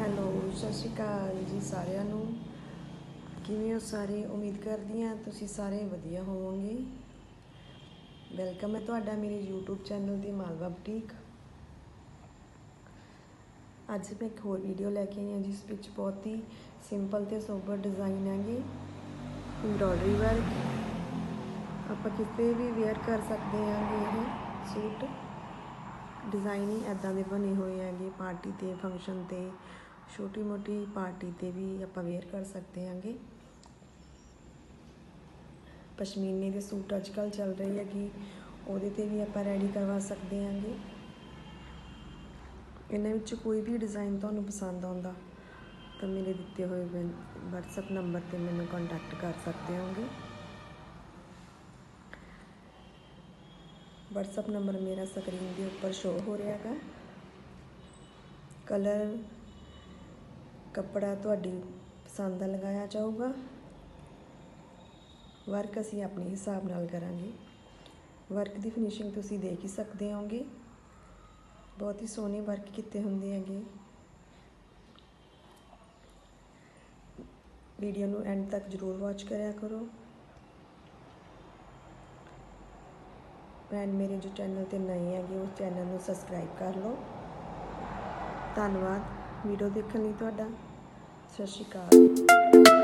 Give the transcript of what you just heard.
Hello, ਸਤਿ ਸ਼੍ਰੀ ਅਕਾਲ ਜੀ ਸਾਰਿਆਂ ਨੂੰ। ਕਿਵੇਂ ਹੋ ਸਾਰੇ? ਉਮੀਦ ਕਰਦੀ ਹਾਂ ਤੁਸੀਂ ਸਾਰੇ ਵਧੀਆ ਹੋਵੋਗੇ। ਵੈਲਕਮ ਹੈ ਤੁਹਾਡਾ ਮੇਰੇ YouTube ਚੈਨਲ ਤੇ ਮਾਲਵਾ ਬੁਟੀਕ ਅੱਜ ਮੈਂ ਇੱਕ ਹੋਰ ਵੀਡੀਓ ਲੈ ਕੇ ਆਈ ਹਾਂ, ਜਿਸ ਵਿੱਚ ਬਹੁਤ ਹੀ ਸਿੰਪਲ ਤੇ ਸੋਬਰ ਡਿਜ਼ਾਈਨ ਹੈਗੇ। Embroidery work. ਆਪਾਂ ਕਿਤੇ ਵੀ ਵੇਅਰ ਕਰ ਸਕਦੇ ਹਾਂਗੇ ਇਹ ਸੂਟ। ਡਿਜ਼ਾਈਨ ਹੀ ਐਦਾਂ ਦੇ ਬਣੇ ਹੋਏ ਹੈਗੇ, ਪਾਰਟੀ ਤੇ, ਫੰਕਸ਼ਨ ਤੇ। ਛੋਟੀ ਮੋਟੀ ਪਾਰਟੀ ਤੇ ਵੀ ਆਪਾਂ ਵੇਅਰ ਕਰ ਸਕਦੇ ਹਾਂਗੇ। ਪਸ਼ਮੀਨੇ ਦੇ ਸੂਟ ਅੱਜ ਕੱਲ ਚੱਲ ਰਹੀ ਹੈਗੀ ਉਹਦੇ ਤੇ ਵੀ ਆਪਾਂ ਰੈਡੀ ਕਰਵਾ ਸਕਦੇ ਹਾਂਗੇ। ਇਹਨਾਂ ਵਿੱਚ ਕੋਈ ਵੀ ਡਿਜ਼ਾਈਨ ਤੁਹਾਨੂੰ ਪਸੰਦ ਆਉਂਦਾ ਤਾਂ ਮੇਰੇ ਦਿੱਤੇ ਹੋਏ WhatsApp ਨੰਬਰ ਤੇ ਮੈਨੂੰ ਕੰਟੈਕਟ ਕਰ ਸਕਦੇ ਹੋਗੇ WhatsApp ਨੰਬਰ ਮੇਰਾ ਸਕਰੀਨ ਦੇ ਉੱਪਰ ਸ਼ੋ ਹੋ ਰਿਹਾ ਹੈਗਾ। ਕਲਰ ਕੱਪੜਾ ਤੁਹਾਡੀ ਪਸੰਦ ਦਾ ਲਗਾਇਆ ਜਾਊਗਾ। ਵਰਕ ਅਸੀਂ ਆਪਣੇ ਹਿਸਾਬ ਨਾਲ ਕਰਾਂਗੇ। ਵਰਕ ਦੀ ਫਿਨਿਸ਼ਿੰਗ ਤੁਸੀਂ ਦੇਖ ਹੀ ਸਕਦੇ ਹੋਗੇ ਬਹੁਤ ਹੀ ਸੋਹਣੇ ਵਰਕ ਕੀਤੇ ਹੁੰਦੇ ਹੈਗੇ। ਵੀਡੀਓ ਨੂੰ ਐਂਡ ਤੱਕ ਜ਼ਰੂਰ ਵਾਚ ਕਰਿਆ ਕਰੋ। ਐਂਡ ਮੇਰੇ ਜੋ ਚੈਨਲ ਤੇ ਨਵੇਂ ਹੈਗੇ, ਉਸ ਚੈਨਲ ਨੂੰ ਸਬਸਕ੍ਰਾਈਬ ਕਰ ਲਓ। ਧੰਨਵਾਦ। ਵੀਡੀਓ ਦੇਖਣ ਲਈ ਤੁਹਾਡਾ। ਸਤਿ ਸ਼੍ਰੀ ਅਕਾਲ